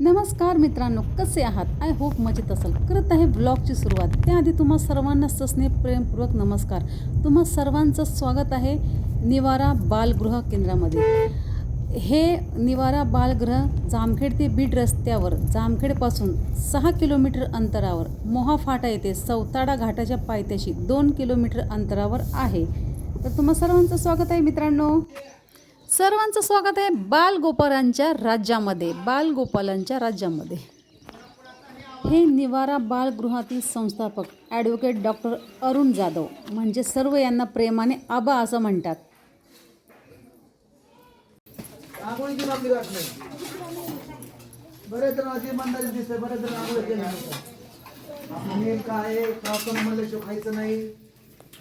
नमस्कार मित्रांनो कसे आहात? आय होप मजेत असाल. करत आहे ब्लॉगची सुरुवात. त्याआधी तुम्हा सर्वांना सस्ने प्रेमपूर्वक नमस्कार. तुम्हा सर्वांचं स्वागत आहे निवारा बालगृह केंद्रामध्ये. हे निवारा बालगृह जामखेड ते बीड रस्त्यावर जामखेडपासून सहा किलोमीटर अंतरावर मोहा फाटा येथे सौताडा घाटाच्या पायथ्याशी दोन किलोमीटर अंतरावर आहे. तर तुम्हा सर्वांचं स्वागत आहे मित्रांनो. सर्वांचं स्वागत आहे बालगोपालांच्या राज्यामध्ये बालगोपालांच्या राज्यामध्ये. हे निवारा बालगृहातील संस्थापक ॲडव्होकेट डॉक्टर अरुण जाधव म्हणजे सर्व यांना प्रेमाने आबा असं म्हणतात. काय आहे? का खायचं नाही?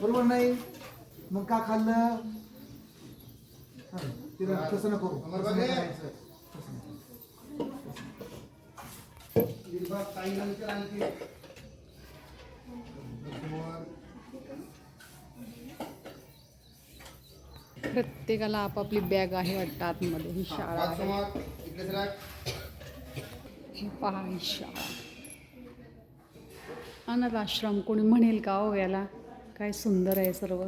बरोबर नाही? मग का खाल्लं? तिला तसं करू. प्रत्येकाला आपापली बॅग आहे वाटतं आतमध्ये. ही शाळा आहे. ही पहा ही शाळा. अनाथ आश्रम. कोणी म्हणेल का हो याला? काय सुंदर आहे सर्व.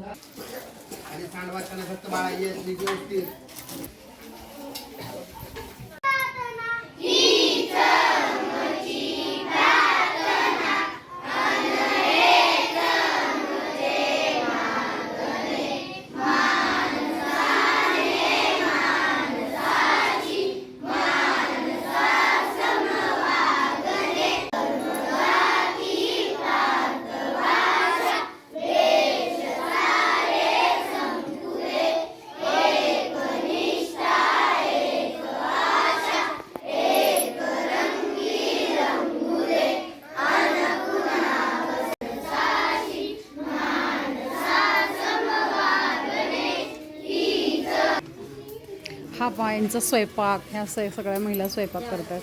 आणि सांडवाच्यानं फक्त बाळा येत नाही व्यवस्थित यांचा स्वयंपाक ह्या स- सगळ्या महिला स्वयंपाक करतात.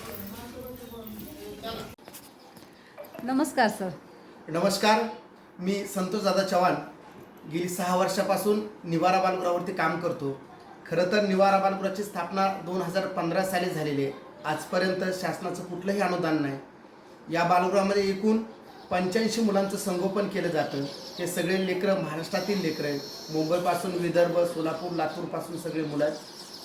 नमस्कार सर. नमस्कार. मी संतोष दादा चव्हाण. गेली सहा वर्षापासून निवारा बालगृहावरती काम करतो. खरं तर निवारा बालगृहाची स्थापना दोन हजार पंधरा साली झालेली आहे. आजपर्यंत शासनाचं कुठलंही अनुदान नाही. या बालगृहामध्ये एकूण पंच्याऐंशी मुलांचं संगोपन केलं जातं. हे सगळे लेकरं महाराष्ट्रातील लेकरं आहेत. मुंबईपासून विदर्भ सोलापूर लातूरपासून सगळे मुलं आहेत.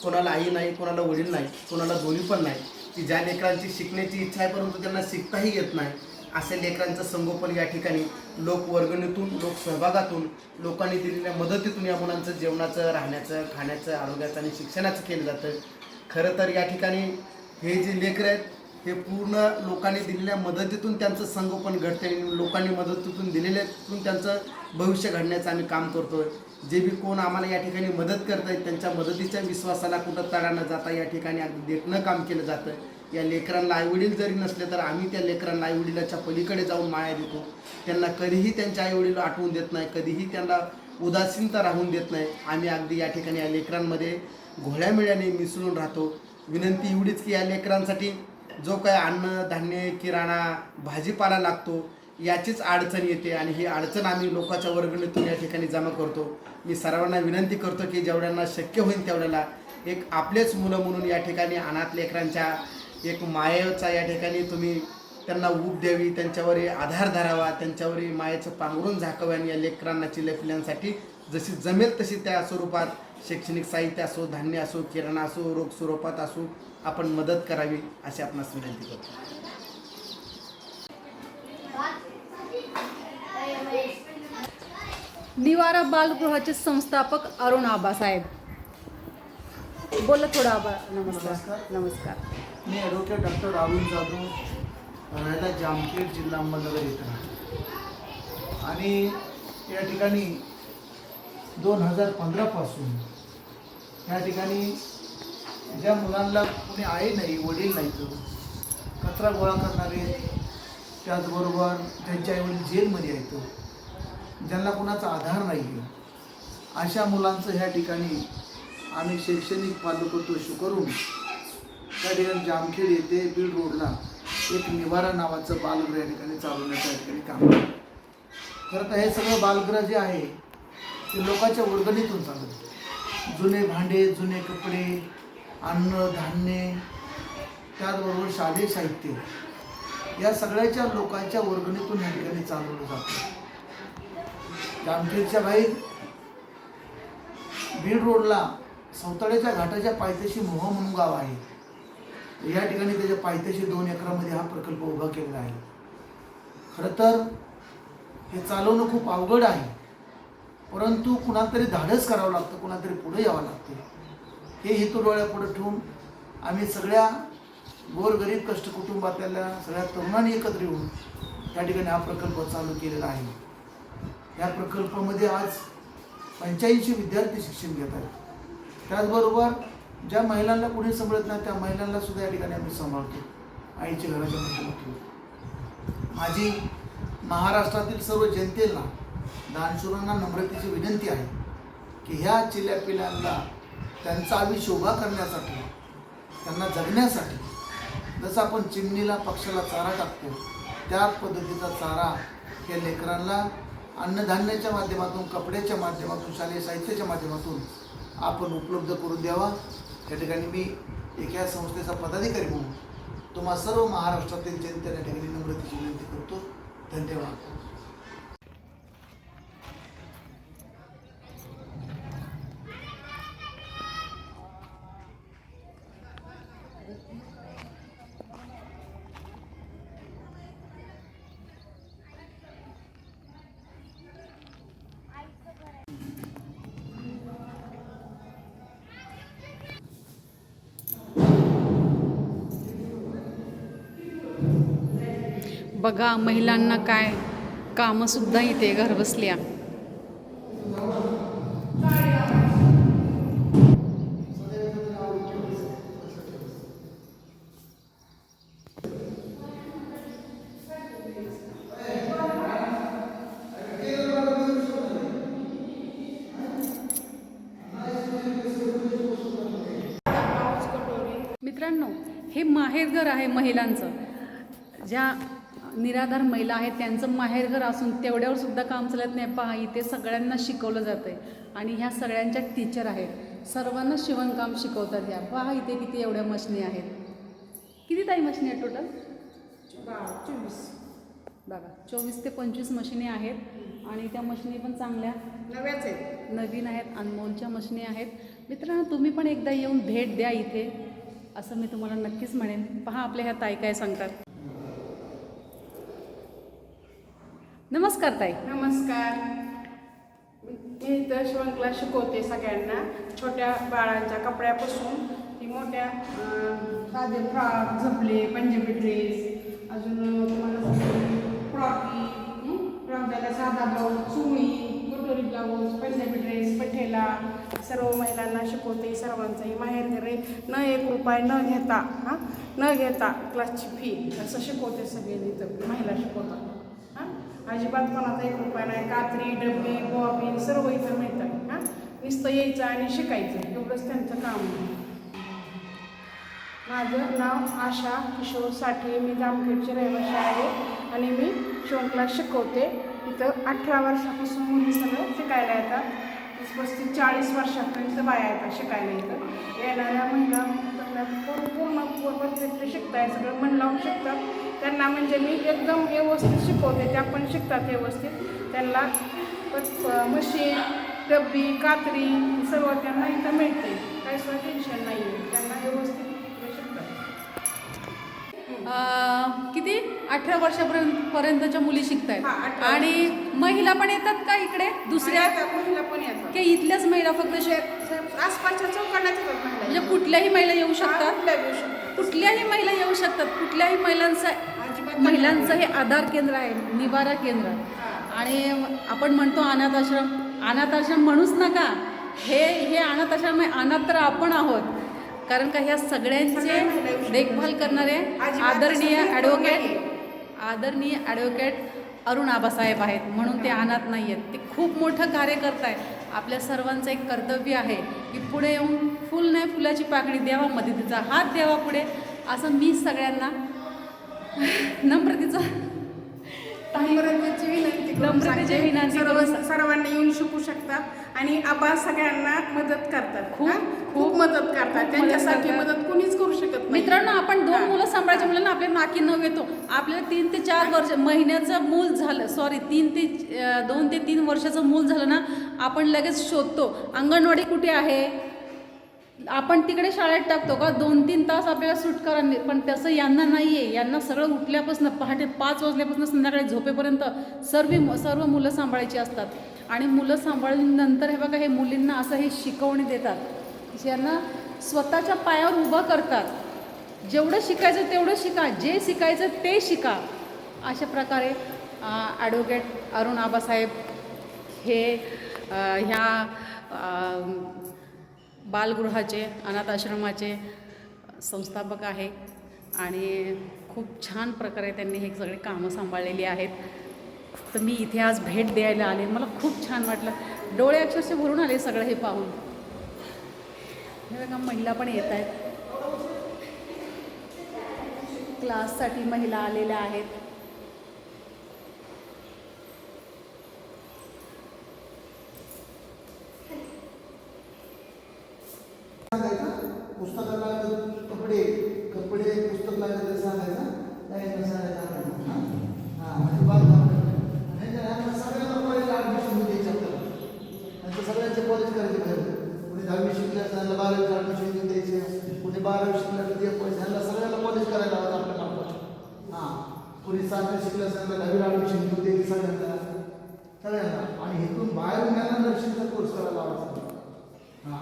कोणाला आई नाही कोणाला वडील नाही कोणाला दोन्ही पण नाही. की ज्या लेकरांची शिकण्याची इच्छा आहे परंतु त्यांना शिकताही येत नाही. असे लेकरांचं संगोपन या ठिकाणी लोकवर्गणीतून लोकसहभागातून लोकांनी दिलेल्या मदतीतून या मुलांचं जेवणाचं राहण्याचं खाण्याचं आरोग्याचं आणि शिक्षणाचं केलं जातं. खरं तर या ठिकाणी हे जे लेकरं आहेत हे पूर्ण लोकांनी दिलेल्या मदतीतून त्यांचं संगोपन घडते आणि लोकांनी मदतीतून दिलेल्यातून त्यांचं भविष्य घडण्याचं आम्ही काम करतोय. जे बी कोण आम्हाला या ठिकाणी मदत करत आहेत त्यांच्या मदतीच्या विश्वासाला कुठं तडा न जाता या ठिकाणी अगदी देखणं काम केलं जातं या लेकरांना आईवडील जरी नसले तर आम्ही त्या लेकरांना आईवडिलाच्या पलीकडे जाऊन माया देतो. त्यांना कधीही त्यांच्या आईवडील आठवून देत नाही कधीही त्यांना उदासीनता राहून देत नाही. आम्ही अगदी या ठिकाणी या लेकरांमध्ये घोळ्यामेळ्याने मिसळून राहतो. विनंती एवढीच की या लेकरांसाठी जो काही अन्न धान्य किराणा भाजीपाला लागतो याचीच अडचण येते आणि ही अडचण आम्ही लोकांच्या वर्गणीतून या ठिकाणी जमा करतो. मी सर्वांना विनंती करतो की जेवढ्यांना शक्य होईल तेवढ्याला एक आपलेच मुलं म्हणून या ठिकाणी अनाथ लेकरांच्या एक मायेचा या ठिकाणी तुम्ही त्यांना ऊब द्यावी त्यांच्यावर आधार धरावा त्यांच्यावर मायेचं पांघरून झाकावं आणि या लेकरांना चिल्ल्या जशी जमेल तशी त्या स्वरूपात शैक्षणिक साहित्य असो धान्य असो किराणा असो रोग स्वरूपात असो आपण मदत करावी अशी आपणास विनंती करतो. निवारा बालगृहाचे संस्थापक अरुण आबासाहेब. बोला थोडं आबा नमस्कार. नमस्कार. मी ॲडव्होकेट डॉक्टर राहुल जाधव. राहायला जामखेड जिल्हा अहमदनगर येथे राहतो. आणि या ठिकाणी दोन हजार पंधरापासून या ठिकाणी ज्या मुलांना कोणी आई नाही वडील नाही तर कचरा गोळा करणारे त्याचबरोबर त्यांच्या आईवडील जेलमध्ये आहेत ज्यांना कोणाचा आधार नाही आहे अशा मुलांचं ह्या ठिकाणी आम्ही शैक्षणिक पालकत्व करून त्या ठिकाणी जामखेड येथे बीड रोडला एक निवारा नावाचं बालगृह या ठिकाणी चालवण्याचं या ठिकाणी काम आहे. खरं तर हे सगळं बालगृह जे आहे ते लोकांच्या वर्गणीतून चालतं. जुने भांडे जुने कपडे अन्न धान्य त्याचबरोबर शालेय साहित्य या सगळ्याच्या लोकांच्या वर्गणीतून या ठिकाणी चालवलं जातं. जामखेडच्या बाहेर बीड रोडला सौताळ्याच्या घाटाच्या पायथ्याशी मोह म्हणून गाव आहे. या ठिकाणी त्याच्या पायथ्याशी दोन एकरामध्ये हा प्रकल्प उभा केलेला आहे. खरं तर हे चालवणं खूप अवघड आहे. परंतु कुणातरी धाडस करावं लागतं कुणातरी पुढे यावं लागते. हे हेतू डोळ्यापुढे ठेवून आम्ही सगळ्या गोरगरीब कष्ट कुटुंबातल्या सगळ्या तरुणांनी एकत्र येऊन त्या ठिकाणी हा प्रकल्प चालू केलेला आहे. या प्रकल्पामध्ये आज पंच्याऐंशी विद्यार्थी शिक्षण घेत आहेत. त्याचबरोबर ज्या महिलांना कुणी सांभाळत नाही त्या महिलांना सुद्धा या ठिकाणी आम्ही सांभाळतो. आईच्या घराच्या माध्यमातून माझी महाराष्ट्रातील सर्व जनतेला दानशूरांना नम्रतेची विनंती आहे की ह्या चिल्या पिल्यांना त्यांचा आयुष्य करण्यासाठी त्यांना जगण्यासाठी जसं आपण चिमणीला पक्षाला चारा टाकतो त्याच पद्धतीचा चारा या लेकरांना अन्नधान्याच्या माध्यमातून कपड्याच्या माध्यमातून शालेय साहित्याच्या माध्यमातून आपण उपलब्ध करून द्यावा. त्या ठिकाणी मी एका संस्थेचा पदाधिकारी म्हणून तुम्हा सर्व महाराष्ट्रातील जनतेला ठिकाणी नम्रतेची विनंती करतो. धन्यवाद. बघा महिलांना काय कामंसुद्धा इथे घरबसल्या. मित्रांनो हे माहेरघर आहे महिलांचं. ज्या निराधार महिला आहेत त्यांचं माहेरघर असून तेवढ्यावर सुद्धा काम चालत नाही. पहा इथे सगळ्यांना शिकवलं जातं आहे आणि ह्या सगळ्यांच्या टीचर आहेत. सर्वांना शिवणकाम शिकवतात ह्या. पहा इथे किती एवढ्या मशनी आहेत. किती ताई मशनी आहेत टोटल चोवीस बघा चोवीस ते पंचवीस मशिनी आहेत. आणि त्या मशिनी पण चांगल्या नव्याच आहेत. नवीन आहेत. अनमोलच्या मशिनी आहेत. मित्रांनो तुम्ही पण एकदा येऊन भेट द्या इथे. असं मी तुम्हाला नक्कीच म्हणेन. पहा आपल्या ह्या ताई काय सांगतात. नमस्कार ताई नमस्कार. मी इथं शिवणकला शिकवते सगळ्यांना छोट्या बाळांच्या कपड्यापासून. ती मोठ्या साधे फ्रॉक झपले पंजाबी ड्रेस अजून तुम्हाला फ्रॉकी फ्रॉक साधा ब्लाऊज चुळी गुटोरी ब्लाऊज पंजाबी ड्रेस पठेला. सर्व महिलांना शिकवते सर्वांचाही माहेर घरी न एक रुपये न घेता हां? न घेता क्लासची फी असं शिकवते सगळे इथं महिला शिकवतात. अजिबात कोणाचा एक रुपया नाही. कात्री डबी बॉबीन सर्व इथं मिळतं हां? नुसतं यायचं आणि शिकायचं. एवढंच त्यांचं काम माझं नाव आशा किशोर साठे. मी जामखेडची रहिवाशी आहे आणि मी शिवणकला शिकवते. इथं अठरा वर्षापासून मुली सगळं शिकायला येतात. पस्तीस चाळीस वर्षापर्यंत बाया येतात शिकायला इथं. येणाऱ्या महिला सगळ्या पूर्ण पूर्ण परफेक्टली शिकताय सगळं मन लावून शिकतात. त्यांना म्हणजे मी एकदम व्यवस्थित शिकवते त्या पण शिकतात व्यवस्थित. त्यांना मशीन डब्बी कात्री सर्व त्यांना इथं मिळते. काही सुद्धा टेन्शन नाही आहे त्यांना व्यवस्थित किती? अठरा वर्षापर्यंत पर्यंतच्या मुली शिकत आहेत अठरा. आणि महिला पण येतात का इकडे? दुसऱ्या? महिला पण येतात. की इथल्याच महिला फक्त आसपासच्या चौकांनाच म्हणजे कुठल्याही महिला येऊ शकतात? कुठल्याही महिला येऊ शकतात. कुठल्याही महिलांचं महिलांचं हे आधार केंद्र आहे निवारा केंद्र. आणि आपण म्हणतो अनाथ आश्रम अनाथ आश्रम म्हणूच नका. हे हे अनाथ आश्रम आहे अनाथ तर आपण आहोत. कारण का ह्या सगळ्यांचे. देखभाल करणारे आदरणीय ॲडव्होकेट. आदरणीय ॲडव्होकेट अरुण आबासाहेब आहेत. म्हणून ते अनाथ नाही आहेत ते खूप मोठं कार्य करत आहेत आपल्या सर्वांचं एक कर्तव्य आहे की पुढे येऊन फुल नाही फुलाची पाकळी द्यावा मदतीचा हात द्यावा पुढे. असं मी सगळ्यांना नम्रतेचा नम्रतेची विनंती सर्वांनी येऊन शिकू शकतात आणि आबा सगळ्यांना मदत करतात. खूप-? खूप मदत करतात. त्यांच्यासारखी. मदत कुणीच करू शकत नाही. मित्रांनो आपण दोन. मुलं सांभाळायच्या मुलांना आपल्या नाकी नव येतो आपल्याला तीन ते चार वर्ष महिन्याचं मूल झालं. सॉरी तीन ते दोन ते तीन वर्षाचं मूल झालं ना आपण लगेच शोधतो अंगणवाडी कुठे आहे? आपण तिकडे शाळेत टाकतो का? दोन तीन तास आपल्याला सुटका नाही. पण तसं यांना नाही आहे यांना सगळं उठल्यापासून पहाटे पाच वाजल्यापासून संध्याकाळी झोपेपर्यंत सर्व सर्व मुलं सांभाळायची असतात. आणि मुलं सांभाळल्यानंतर हे बघा हे मुलींना असं हे शिकवणी देतात. यांना स्वतःच्या पायावर उभं करतात. जेवढं शिकायचं तेवढं शिका. जे शिकायचं ते शिका. अशा प्रकारे ॲडव्होकेट अरुण आबासाहेब हे ह्या बालगृहाचे अनाथ आश्रमाचे संस्थापक आहे. आणि खूप छान प्रकारे त्यांनी हे सगळे कामं सांभाळलेली आहेत. तर मी इथे आज भेट द्यायला आले. मला खूप छान वाटलं. डोळे अक्षरशः भरून आले सगळं हे पाहून. बघा महिला पण येत आहेत. क्लाससाठी महिला आलेल्या आहेत सांगायचं पुस्तकाला लागत कपडे कपडे पुस्तक लागत ते सांगायचं त्याने सांगायचं आपण हां हां म्हणजे बाग हे जर आम्हाला सगळ्यांना कॉलेजला ॲडमिशन होऊन द्यायची आपल्याला नंतर सगळ्यांचे कॉलेज करायचे बाहेर कुणी दहावी शिकल्या त्यांना बारावीचं ॲडमिशन घेऊन द्यायचे कुणी बारावी शिकल्या तर ते पैसे ह्यांना सगळ्यांना कॉलेज करायला लावायचं आपल्या मार्फत हां कुणी शिकलं शिकल्या त्यांना दहावीला ॲडमिशन घेऊन द्यायची सगळ्यांना सगळ्यांना आणि इथून बाहेर त्यांना नर्सिंगचा कोर्स करायला आवडतो हां.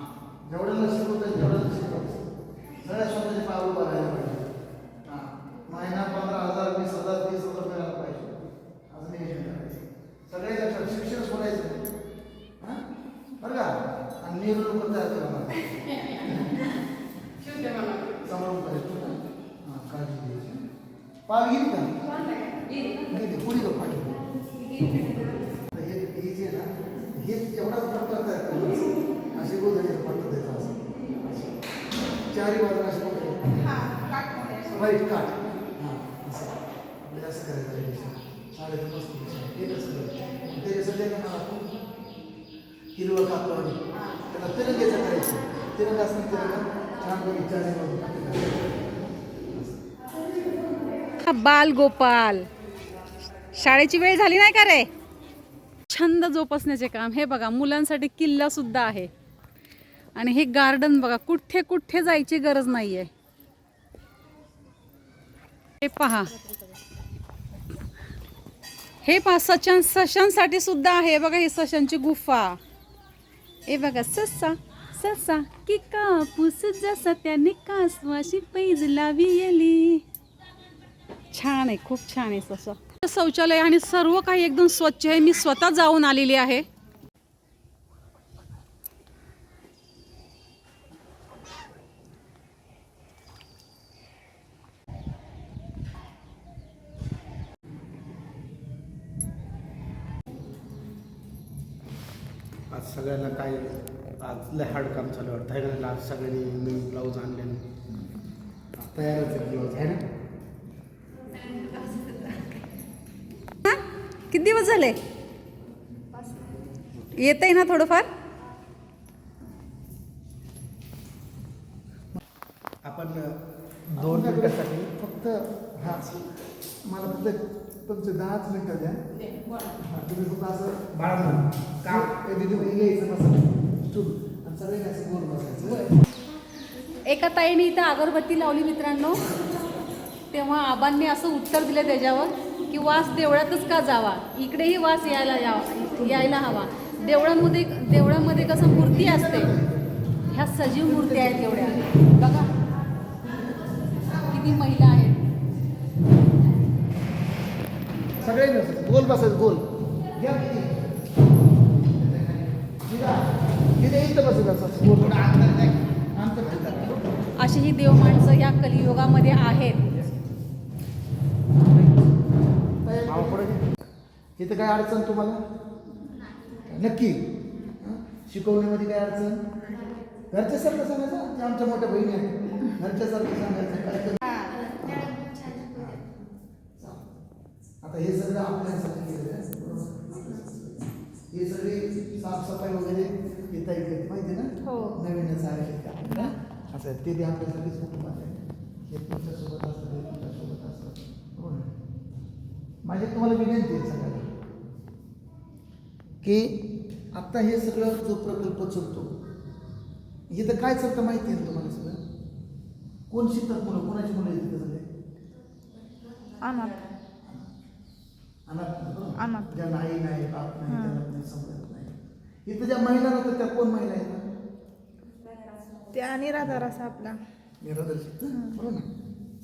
जेवढं जेवढ्यांना शिकवतं जेवढ्यांना शिकवायचं सगळ्या स्वतःच्या पाय उभा राहायला पाहिजे हां महिना पंधरा हजार वीस हजार तीस हजार मिळायला पाहिजे असं नियोजन करायचं सगळ्या लक्षात शिक्षण सोडायचं नाही हां बरं का आणि नेहरू लोक तयार करा मला शुद्ध मनाने. सांभाळून करायचं हां काळजी घ्यायची पाल घेईल का घेते पुढे का पाठी तर हे हे जे ना हे एवढाच प्रकार तयार करायचं असे गोधडीचं पडतं त्याचं असं चारी बाजूला असे पकडले हा, काटकोटे असे. वाईट काठ हां असं म्हणजे असं करायचं आहे शाळेत मस्त दिसायला. कसं करायचं ते कसं आपण हिरवं कापलं आणि त्याला तिरंगेचं करायचं तिरंगा असं तिरंगा छान बघी बाल गोपाल. शाळेची वेळ झाली नाही का रे? छंद जोपासण्याचे काम. हे बघा मुलांसाठी किल्ला सुद्धा आहे. आणि हे गार्डन बघा कुठे कुठे जायची गरज नाहीये. हे पहा. हे पा सचन सशांसाठी सुद्धा आहे. बघा ही सशांची गुफा. हे बघा ससा ससा की कापूस जसा त्याने कासवाशी पैज लावी येली. छान आहे खूप छान आहे ससा. शौचालय आणि सर्व काही एकदम स्वच्छ आहे. मी स्वतः जाऊन आलेली आहे आज सगळ्यांना काय आज लय हार्ड काम चालू वाटतं आहे का आज सगळ्यांनी नवीन ब्लाऊज आणले तयारच आहे ब्लाऊज आहे ना हा? किती दिवस झाले येत आहे ना थोडंफार आपण दोन मिनिटासाठी फक्त हा मला फक्त तुमचे दहाच मिनिटं द्या हा, तुम्ही फक्त असं बाळा काम हे दिदी म्हणजे यायचं स्टूल एका ताईने इथं अगरबत्ती लावली मित्रांनो. तेव्हा आबांनी असं उत्तर दिलं त्याच्यावर की वास देवळातच का जावा? इकडेही वास यायला यावा यायला हवा. देवळामध्ये देवळामध्ये कसं मूर्ती असते. ह्या सजीव मूर्ती आहेत तेवढ्या बघा. किती महिला आहेत. सगळे गोल बसायचं गोल तिथे अशी ही देव माणसं ह्या कलियुगामध्ये आहेत. इथं काय अडचण तुम्हाला? नक्की? शिकवणीमध्ये काय अडचण? घरच्यासारखं सांगायचं? ते आमच्या मोठ्या बहिणी आहेत. घरच्यासारखं सांगायचं. आता हे सगळं आपल्यासाठी केलेलं आहे. हे सगळी साफसफाई वगैरे येता येते माहिती ना? हो. नवीनच आहे शेतकरी ना असं. ते बी आपल्यासाठीच कुटुंबात आहे. हे तुमच्यासोबत असतं हे तुमच्यासोबत असतं. हो माझी तुम्हाला विनंती आहे सगळ्यांना की आत्ता हे सगळं जो प्रकल्प चालतो इथं काय चालतं माहिती आहे तुम्हाला सगळं? कोण शिकतात मुलं? कोणाची मुलं येतात सगळे? अनाथ? अनाथ. ज्यांना आई नाही बाप नाही त्यांना कोणी समजत नाही इथं ज्या महिला राहतात त्या कोण महिला आहेत ते आणि राधा रसा आपला. निराधार बरोबर ना?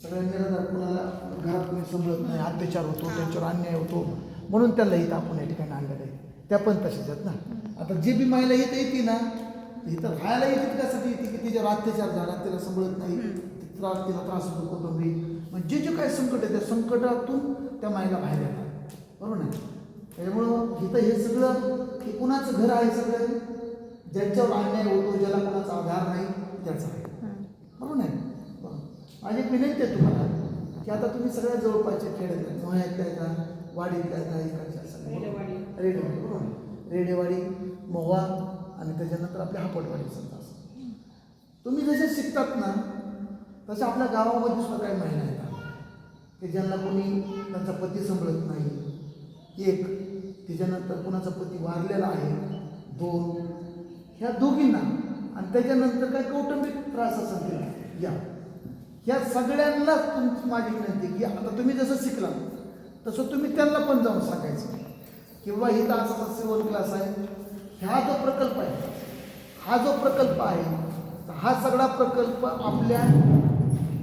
सगळ्या निराधार कोणाला घरात कोणी सांभाळत नाही अत्याचार होतो त्यांच्यावर अन्याय होतो. म्हणून त्यांना इथं आपण या ठिकाणी आणलेलं आहे. त्या पण तशाच आहेत ना? आता जी बी महिला इथं येते ना इथं राहायला येते त्यासाठी येते की तिच्यावर अत्याचार झाला तिला सांभाळत नाही त्रास तिला त्रास होतो कुटुंबी मग जे जे काही संकट आहे त्या संकटातून त्या महिला बाहेर येतात. बरोबर ना? त्यामुळं इथं हे सगळं हे कुणाचं घर आहे सगळं ज्यांच्यावर अन्याय होतो ज्याला कुणाचा आधार नाही त्याचा आहे. बरोबर नाही. माझी एक विनंती आहे तुम्हाला की आता तुम्ही सगळ्या जवळपासच्या खेड्यातल्या मोह्यातल्या का वाडीतल्या का इकडच्या सगळ्या. रेडेवाडी. बरोबर? रेडेवाडी मोहा आणि त्याच्यानंतर आपल्या हापटवाडी समजा असं. तुम्ही जसे शिकतात ना तसं आपल्या गावामध्ये सुद्धा काही महिला येतात की ज्यांना कोणी त्यांचा पती सांभाळत नाही. एक त्याच्यानंतर कुणाचा पती वारलेला आहे? दोन. ह्या दोघींना. आणि त्याच्यानंतर काय कौटुंबिक त्रास असेल तिला? या. ह्या सगळ्यांनाच तुमची माझी विनंती की आता तुम्ही जसं शिकला तसं तुम्ही त्यांना पण जाऊन सांगायचं. किंवा इथं असा सेवन क्लास आहे. ह्या जो प्रकल्प आहे हा जो प्रकल्प आहे हा सगळा प्रकल्प आपल्या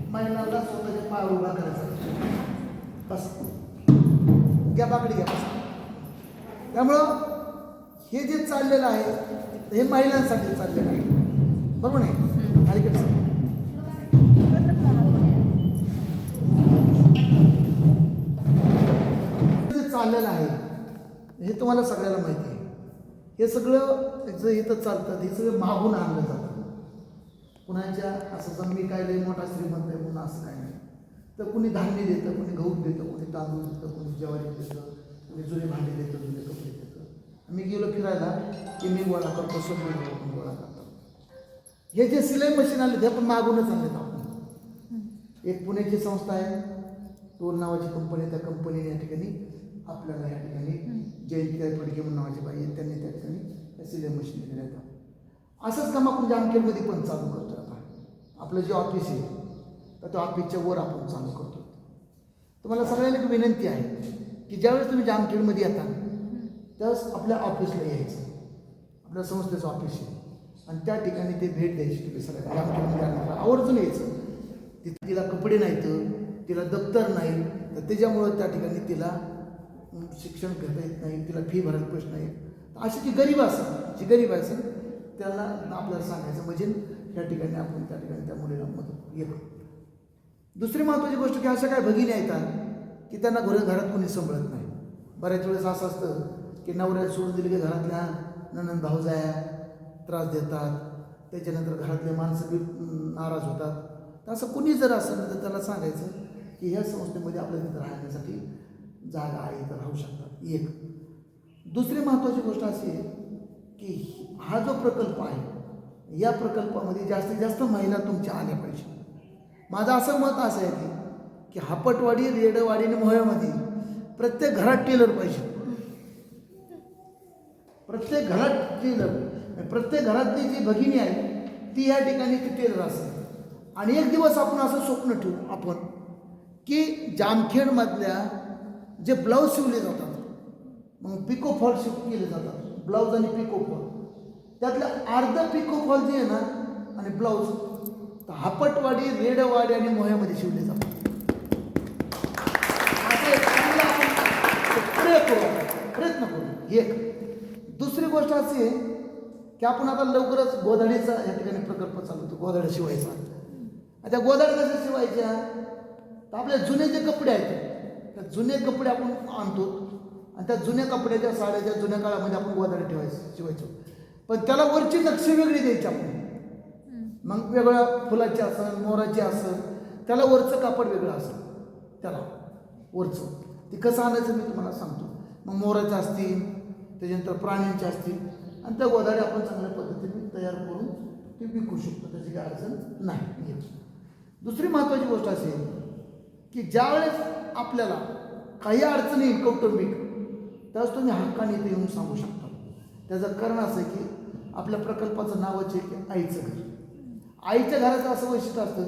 महिलांना स्वतःच्या पायावर उभा करायचा. बस. घ्या बाकडी घ्या बस. त्यामुळं हे जे चाललेलं आहे हे महिलांसाठी चाललेलं आहे. बरोबर नाही? अलीकडे चाललेलं आहे हे तुम्हाला सगळ्याला माहिती आहे. हे सगळं जे इथं चालतं हे सगळं मागून आणलं जातं. कुणाच्या असं जर मी काय लय मोठा श्रीमंत आहे म्हणून असं काय नाही. तर कुणी धान्य देतं कुणी गहू देतं कुणी तांदूळ देतं कुणी ज्वारी देतं कुणी जुने भांडे देतं जुने कपडे देतं मी गेलो फिरायला की मी गोळा करतो रुपये गोळा करतो. हे जे सिलाई मशीन आले ते आपण मागूनच आणलेत आपण. एक पुण्याची संस्था आहे. टोल नावाची कंपनी आहे. त्या कंपनीने या ठिकाणी आपल्याला या ठिकाणी जयंती फडके म्हणून नावाची बाई त्यांनी त्या ठिकाणी त्या सिलाई मशीन दिल्या आहेत असंच काम आपण जामखेडमध्ये पण चालू करतो आता. आपलं जे ऑफिस आहे तर त्या ऑफिसच्या वर आपण चालू करतो तुम्हाला सगळ्यांना एक विनंती आहे की ज्यावेळेस तुम्ही जामखेडमध्ये येता त्यावेळेस आपल्या ऑफिसला यायचं. आपल्या संस्थेचं ऑफिस आहे. आणि त्या ठिकाणी ते भेट द्यायची तुम्ही सगळ्या आवर्जून यायचं. तिथे तिला कपडे नाहीत तिला दप्तर नाही तर त्याच्यामुळं त्या ठिकाणी तिला शिक्षण घेता येत नाही तिला फी भरायला पैसे नाही अशी जी गरीब असेल जी गरीब असेल त्याला आपल्याला सांगायचं म्हणजे त्या ठिकाणी आपण त्या ठिकाणी त्या मुलीला मदत येतो दुसरी महत्त्वाची गोष्ट की अशा काय भगिनी येतात की त्यांना घर घरात कोणी सांभाळत नाही. बऱ्याच वेळेस असं असतं की नवऱ्यात सोडून दिली की घरातल्या ननंद भाऊजाया त्रास देतात. त्याच्यानंतर घरातले माणसं बी नाराज होतात. तर असं कुणी जर असेल तर त्याला सांगायचं की ह्या संस्थेमध्ये आपल्या तिथं राहण्यासाठी जागा आहे तर राहू शकतात. एक. दुसरी महत्त्वाची गोष्ट अशी आहे की हा जो प्रकल्प आहे या प्रकल्पामध्ये जास्तीत जास्त महिला तुमच्या आल्या पाहिजे. माझं असं मत असं आहे की की हापटवाडी रेडवाडी आणि मोह्यामध्ये प्रत्येक घरात टेलर पाहिजे. प्रत्येक घरात जी प्रत्येक घरातली जी भगिनी आहे ती या ठिकाणी तिथे असते आणि एक दिवस आपण असं स्वप्न ठेवू आपण की जामखेडमधल्या जे ब्लाऊज शिवले जातात मग पिको फॉल शिव केले जातात ब्लाऊज आणि पिको फॉल. त्यातलं अर्ध पिको फॉल जे आहे ना आणि ब्लाऊज तर हापटवाडी रेडवाडी आणि मोह्यामध्ये शिवले जातात. प्रयत्न करू प्रयत्न करू. एक. दुसरी गोष्ट अशी आहे की आपण आता लवकरच गोधडीचा या ठिकाणी प्रकल्प चालवतो गोधड्या शिवायचा. त्या गोधड्या कशा शिवायच्या? तर आपले जुने जे कपडे आहेत त्या जुने कपडे आपण आणतो. आणि त्या जुन्या कपड्याच्या साड्याच्या जुन्या काळामध्ये आपण गोधड्या ठेवायचं शिवायचो. पण त्याला वरची नक्षी वेगळी द्यायची आपण. मग वेगळ्या फुलाची असेल मोराची असेल त्याला वरचं कापड वेगळं असेल त्याला वरचं. ते कसं आणायचं मी तुम्हाला सांगतो. मग मोराचं असतील त्याच्यानंतर प्राण्यांच्या असतील. आणि त्या गोदारे आपण चांगल्या पद्धतीने तयार करून ते विकू शकतो. त्याची काही अडचण नाही. दुसरी महत्त्वाची गोष्ट अशी आहे की ज्यावेळेस आपल्याला काही अडचणी कौटुंबिक त्यावेळेस तुम्ही हक्काने इथे येऊन सांगू शकता. त्याचं कारण असं आहे की आपल्या प्रकल्पाचं नावच आहे की आईचं घर. आईच्या घराचं असं वैशिष्ट्य असतं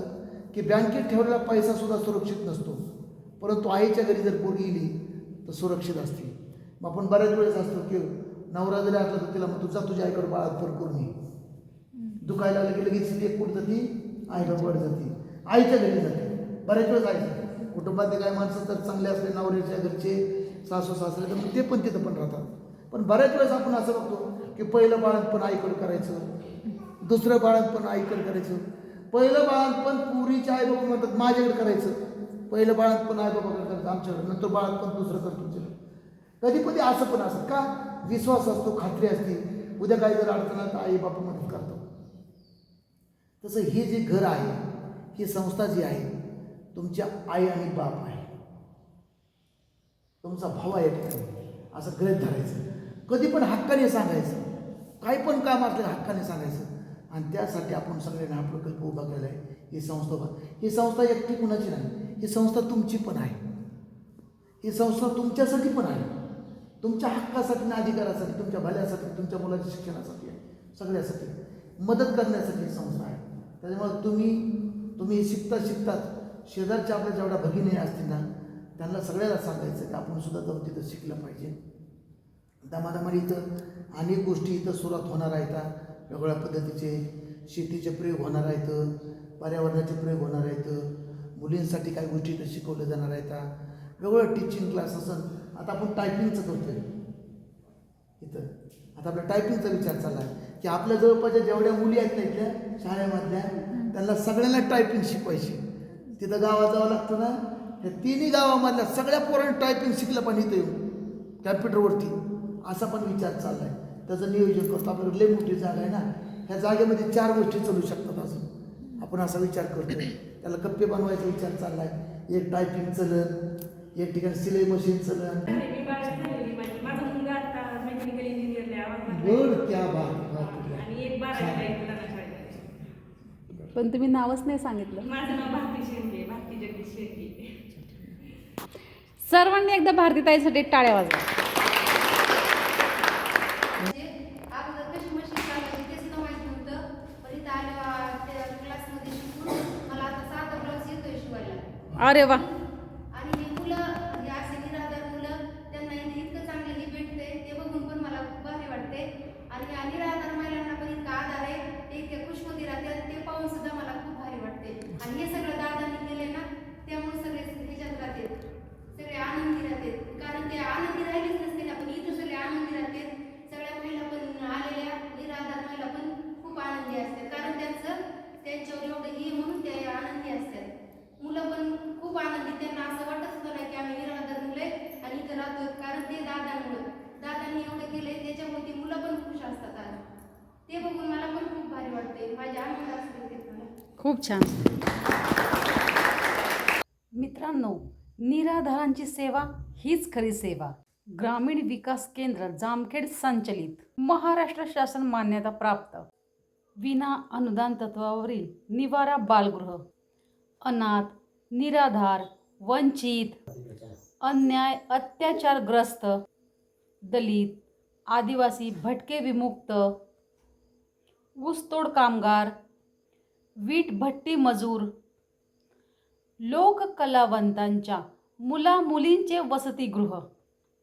की बँकेत ठेवलेला पैसासुद्धा सुरक्षित नसतो. परंतु आईच्या घरी जर पोरगी गेली तर सुरक्षित असते. मग आपण बऱ्याच वेळेस असतो की नवरा जरी असला तर तिला मग तुझा तुझ्या आईकडे बाळातपर करून ये. दुखायला लागलं की लगेच एक कुठं जाती आईकडे जाते. आईच्या घरी जाते. बऱ्याच वेळेस आई कुटुंबातले काही माणसं तर चांगले असले नवऱ्याच्या घरचे सासू सासरे तर मग ते पण तिथं पण राहतात. पण बऱ्याच वेळेस आपण असं बघतो की पहिलं बाळणपण आईकडे करायचं. दुसरं बाळणपण आईकडे करायचं. पहिलं बाळणपण पुरीच्या आई बाबा म्हणतात माझ्याकडे करायचं. पहिलं बाळणपण आई बाबाकडे करायचं आमच्याकडे. नंतर बाळणपण दुसरं करतो कधी कधी असं पण असं का? विश्वास असतो खात्री असते. उद्या काही जर अडचण आली तर आई बापू मदत करतो तसं हे जे घर आहे ही संस्था जी आहे तुमच्या आई आणि बाप आहे. तुमचा भाव आहे ठिकाणी. असं ग्रहित धरायचं. कधी पण हक्काने सांगायचं. काही पण काम असलं हक्काने सांगायचं. आणि त्यासाठी आपण सगळ्यांना हा प्रकल्प उभा केला आहे. ही संस्था उभा. ही संस्था एकटी कुणाची नाही. ही संस्था तुमची पण आहे. ही संस्था तुमच्यासाठी पण आहे. तुमच्या हक्कासाठी आणि अधिकारासाठी तुमच्या भल्यासाठी तुमच्या मुलाच्या शिक्षणासाठी आहे. सगळ्यासाठी. मदत करण्यासाठी संस्था आहे. त्याच्यामुळे तुम्ही तुम्ही शिकता शिकतात शेजारच्या आपल्या जेवढ्या भगिनी असतील ना त्यांना सगळ्याला सांगायचं की आपण सुद्धा जाऊन तिथं शिकलं पाहिजे. दमादमाने इथं अनेक गोष्टी इथं सुरुवात होणार आहेत वेगवेगळ्या पद्धतीचे शेतीचे प्रयोग होणार आहेत. पर्यावरणाचे प्रयोग होणार आहेत. मुलींसाठी काही गोष्टी इथं शिकवल्या जाणार आहेत. वेगवेगळं टीचिंग क्लास असं आता आपण टायपिंगचं करतोय. इथं. आता आपला टायपिंगचा विचार चालला आहे की आपल्या जवळपासच्या जेवढ्या मुली आहेत ना इथल्या शाळेमधल्या त्यांना सगळ्यांना टायपिंग शिकवायची. तिथं गावात जावं लागतं ना. त्या तिन्ही गावामधल्या सगळ्या पोरांनी टायपिंग शिकलं पण इथं येऊन. कॅम्प्युटरवरती. असा पण विचार चालला आहे त्याचं नियोजन करतो. आपल्याकडे लई मोठी जागा आहे ना. ह्या जागेमध्ये चार गोष्टी चालू शकतात अजून. आपण असा विचार करतोय. त्याला कप्पे बनवायचा विचार चालला आहे एक टायपिंग चलन. एक ठिकाणी सिलाई मशीन शाळेत पण तुम्ही नावच नाही सांगितलं. माझं नाव भारती शेंडे भारती जगदीश शेंडे सर्वांनी एकदा भारतीताईसाठी टाळ्या वाजवा. म्हणजे अगोदर कशी मशीन चालवायची ते सुद्धा माहिती नव्हतं पण इथं आल्या त्या क्लासमध्ये शिकून मला आता साधा ब्लाऊज येतोय शिवायला अरे वा आणि हे मुलं हे असे निराधार मुलं त्यांना इथे इतकं चांगलं हे भेटते ते बघून पण मला खूप भारी वाटते आणि या निराधार महिलांना पण इतका आधार आहे ते इतके खुशमती राहतात ते पाहून सुद्धा मला खूप भारी वाटते आणि हे सगळं दादांनी केलंय ना त्यामुळे सगळे ह्याच्यात राहतात सगळे आनंदी राहतात कारण ते आनंदी राहिलेच नसते ना पण इथं सगळे आनंदी राहतात सगळ्या महिला पण आलेल्या निराधार महिला पण खूप आनंदी असतात कारण त्यांचं त्यांच्यावर एवढं हे म्हणून ते आनंदी असतात मुलं पण खूप आनंदी त्यांना असं वाटत सुद्धा नाही की आम्ही निराधार मुलं आहे आणि इथं राहतो कारण ते दादांमुळं केले त्याच्यामुळे ती मुलं पण खुश असतात आज. ते बघून मला पण खूप भारी वाटते माझ्या आनंद असते खूप छान. मित्रांनो निराधारांची सेवा हीच खरी सेवा. ग्रामीण विकास केंद्र जामखेड संचलित. महाराष्ट्र शासन मान्यता प्राप्त. विना अनुदान तत्वावरील निवारा बालगृह. अनाथ निराधार वंचित अन्याय अत्याचारग्रस्त दलित आदिवासी भटके विमुक्त ऊसतोड कामगार वीट भट्टी मजूर लोककलावंतांच्या मुला मुलींचे वसतिगृह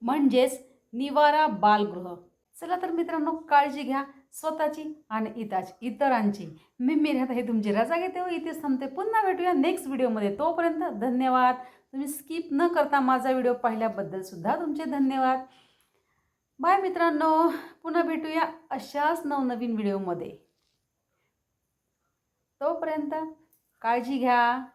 म्हणजेच निवारा बालगृह. चला तर मित्रांनो काळजी घ्या स्वतःची आणि इताची इतरांची. मी मेऱ्यात हे तुमची रजा घेते व इथेच थांबते. पुन्हा भेटूया नेक्स्ट व्हिडिओमध्ये तोपर्यंत धन्यवाद. तुम्ही स्किप न करता माझा व्हिडिओ पाहिल्याबद्दलसुद्धा तुमचे धन्यवाद. बाय मित्रांनो पुन्हा भेटूया अशाच नवनवीन व्हिडिओमध्ये. तोपर्यंत काळजी घ्या.